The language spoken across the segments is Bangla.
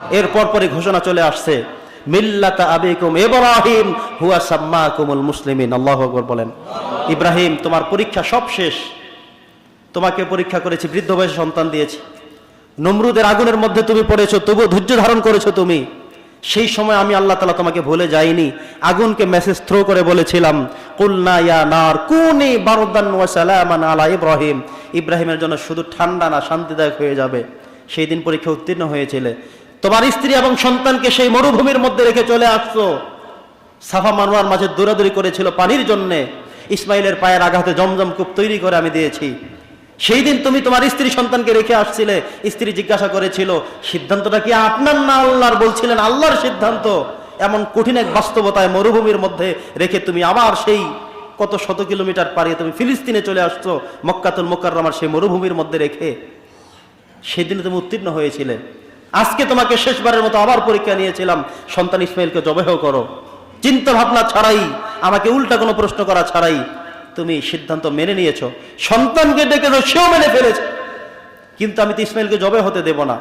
এরপর পরে ঘোষণা চলে আসছে ইব্রাহিম তোমার পরীক্ষা সব শেষ। তোমাকে পরীক্ষা করেছি, বৃদ্ধ বয়সে সন্তান দিয়েছি। নমরুদের আগুনের মধ্যে তুমি পড়েছো, তবুও ধৈর্য ধারণ করেছ তুমি। সেই সময় আমি আল্লাহ তালা তোমাকে ভুলে যাইনি। আগুনকে মেসেজ থ্রো করে বলেছিলাম ইব্রাহিমের জন্য শুধু ঠান্ডা না, শান্তিদায়ক হয়ে যাবে। সেই দিন পরীক্ষা উত্তীর্ণ হয়েছিলে। তোমার স্ত্রী এবং সন্তানকে সেই মরুভূমির মধ্যে রেখে চলে আসছো। সাফা মানোয়ার মাঝে দৌড়াদৌড়ি করেছিল পানির জন্যে। ইসমাইলের পায়ের আঘাতে জমজম কূপ তৈরি করে আমি দিয়েছি। সেই দিন তুমি তোমার স্ত্রী সন্তানকে রেখে আসছিলে। স্ত্রী জিজ্ঞাসা করেছিল, সিদ্ধান্তটা কি আপনার না আল্লাহর? বলছিলেন, আল্লাহর সিদ্ধান্ত। এমন কঠিন এক বাস্তবতায় মরুভূমির মধ্যে রেখে তুমি আবার সেই কত শত কিলোমিটার পাড়িয়ে তুমি ফিলিস্তিনে চলে আসছো, মক্কাতুল মোকাররমার সেই মরুভূমির মধ্যে রেখে। সেদিনে তুমি উত্তীর্ণ হয়েছিলে। আজকে তোমাকে শেষবারের মতো আবার পরীক্ষা নিয়েছিলাম। সন্তান ইসমাইলকে জবেহ করো। চিন্তা ভাবনা ছাড়াই, আমাকে উল্টা কোনো প্রশ্ন করা ছাড়াই তুমি সিদ্ধান্ত মেনে নিয়েছো। সন্তানকে ডেকে সেও মেনে ফেলেছে। কিন্তু আমি তো ইসমাইলকে জবে হতে দেব না।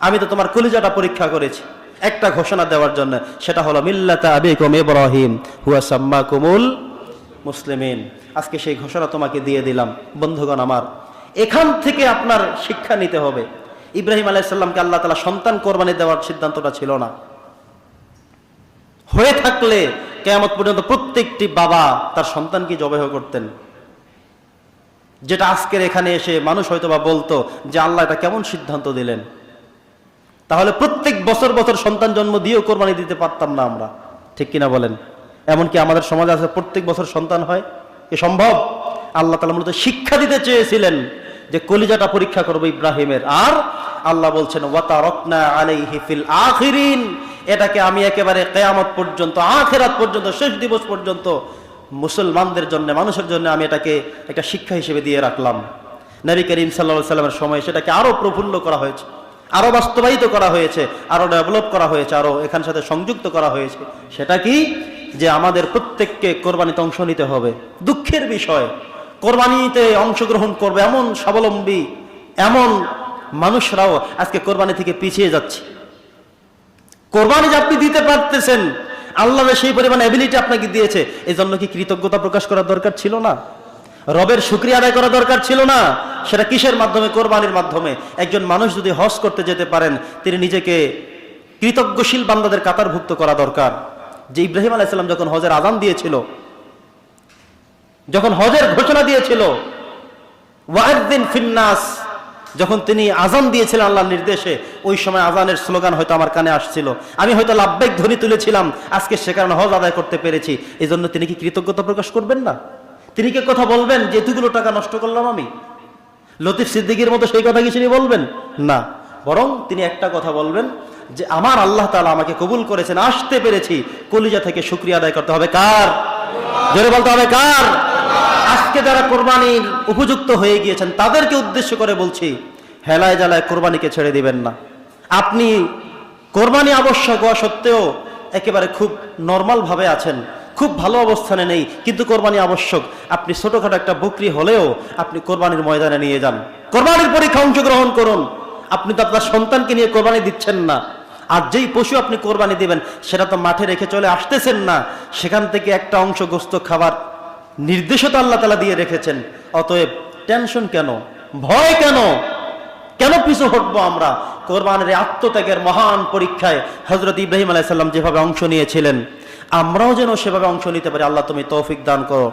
আমি তো তোমার কলিজাটা পরীক্ষা করেছি। একটা ঘোষণা দেওয়ার জন্য, সেটা হলো, মিল্লাতা আবিকুম ইব্রাহিম, হুয়া সাম্মা কুমুল মুসলিমিন। আজকে সেই ঘোষণা তোমাকে দিয়ে দিলাম, বন্ধুগণ আমার। এখান থেকে আপনার শিক্ষা নিতে হবে। ইব্রাহিম আলাইসাল্লামকে আল্লাহ তালা সন্তান কোরবানি দেওয়ার সিদ্ধান্তটা ছিল না। হয়ে থাকলে কেয়ামত পর্যন্ত প্রত্যেকটি বাবা তার সন্তানকে জবেহ করতেন। যেটা আজকের এখানে এসে মানুষ হয়তো বা বলতো যে আল্লাহ এটা কেমন সিদ্ধান্ত দিলেন। তাহলে প্রত্যেক বছর বছর সন্তান জন্ম দিয়েও কোরবানি দিতে পারতাম না আমরা। ঠিক কিনা বলেন? এমনকি আমাদের সমাজে আছে প্রত্যেক বছর সন্তান হয়। এ সম্ভব? আল্লাহ তালা মূলত শিক্ষা দিতে চেয়েছিলেন। যে কলিজাটা পরীক্ষা করব ইব্রাহিমের। আর আল্লাহ বলছেন ওয়াতা রকনা আলাইহি ফিল আখিরিন। এটাকে আমি একেবারে কেয়ামত পর্যন্ত, আখেরাত পর্যন্ত, শেষ দিবস পর্যন্ত মুসলমানদের জন্য, মানুষের জন্য আমি এটাকে একটা শিক্ষা হিসেবে দিয়ে রাখলাম। নবী করিম সাল্লা সাল্লামের সময় সেটাকে আরও প্রফুল্ল করা হয়েছে, আরও বাস্তবায়িত করা হয়েছে, আরও ডেভেলপ করা হয়েছে, আরও এখান সাথে সংযুক্ত করা হয়েছে। সেটা কি? যে আমাদের প্রত্যেককে কোরবানিতে অংশ নিতে হবে। দুঃখের বিষয়। কোরবানিতে অংশগ্রহণ করবে এমন স্বাবলম্বী, এমন মানুষরাও আজকে কোরবানি থেকে পিছিয়ে যাচ্ছে। কোরবানি যে আপনি দিতে পারতেছেন, আল্লাহ সেই পরিমাণ অ্যাবিলিটি আপনাকে দিয়েছে এই জন্য কি কৃতজ্ঞতা প্রকাশ করার দরকার ছিল না? রবের শুক্রিয়া আদায় করা দরকার ছিল না? সেটা কিসের মাধ্যমে? কোরবানির মাধ্যমে। একজন মানুষ যদি হজ করতে যেতে পারেন, তিনি নিজেকে কৃতজ্ঞশীল বান্দাদের কাতারভুক্ত করা দরকার। যে ইব্রাহিম আলাইসাল্লাম যখন হজের আদান দিয়েছিল যখন হজের ঘোষণা দিয়েছিল ওয়াহিদ্দিন ফিন্নাস, যখন তিনি আজান দিয়েছিলেন আল্লাহর নির্দেশে, ওই সময় আজানের স্লোগান হয়তো আমার কানে আসছিল। আমি হয়তো লাভবেক ধ্বনি তুলেছিলাম, আজকে সে কারণে হজ আদায় করতে পেরেছি। এই জন্য তিনি কি কৃতজ্ঞতা প্রকাশ করবেন না? তিনি কি কথা বলবেন যে এতগুলো টাকা নষ্ট করলাম আমি? লতিফ সিদ্দিকির মতো সেই কথা কি তিনি বলবেন? না। বরং তিনি একটা কথা বলবেন যে, আমার আল্লাহ তালা আমাকে কবুল করেছেন, আসতে পেরেছি। কলিজা থেকে শুক্রিয়া আদায় করতে হবে কার? জোরে বলতে হবে কার? আজকে যারা কোরবানির উপযুক্ত হয়ে গিয়েছেন, তাদেরকে উদ্দেশ্য করে বলছি, হেলায় জ্বালায় কোরবানিকে ছেড়ে দিবেন না। আপনি কোরবানি আবশ্যক হওয়া সত্ত্বেও একেবারে খুব নর্মাল ভাবে আছেন, খুব ভালো অবস্থানে নেই, কিন্তু কোরবানি আবশ্যক। আপনি ছোটখাটো একটা বকরি হলেও আপনি কোরবানির ময়দানে নিয়ে যান। কোরবানির পরীক্ষা অংশগ্রহণ করুন। আপনি তো আপনার সন্তানকে নিয়ে কোরবানি দিচ্ছেন না। আর যেই পশু আপনি কোরবানি দিবেন, সেটা তো মাঠে রেখে চলে আসতেছেন না। সেখান থেকে একটা অংশ গোস্ত খাবার নির্দেশতা আল্লাহ তালা দিয়ে রেখেছেন। অতএব টেনশন কেন? ভয় কেন? কেন পিছু হটবো আমরা? কোরবানের আত্মত্যাগের মহান পরীক্ষায় হজরত ইব্রাহিম আলাইসাল্লাম যেভাবে অংশ নিয়েছিলেন, আমরাও যেন সেভাবে অংশ নিতে পারি, আল্লাহ তুমি তৌফিক দান করো।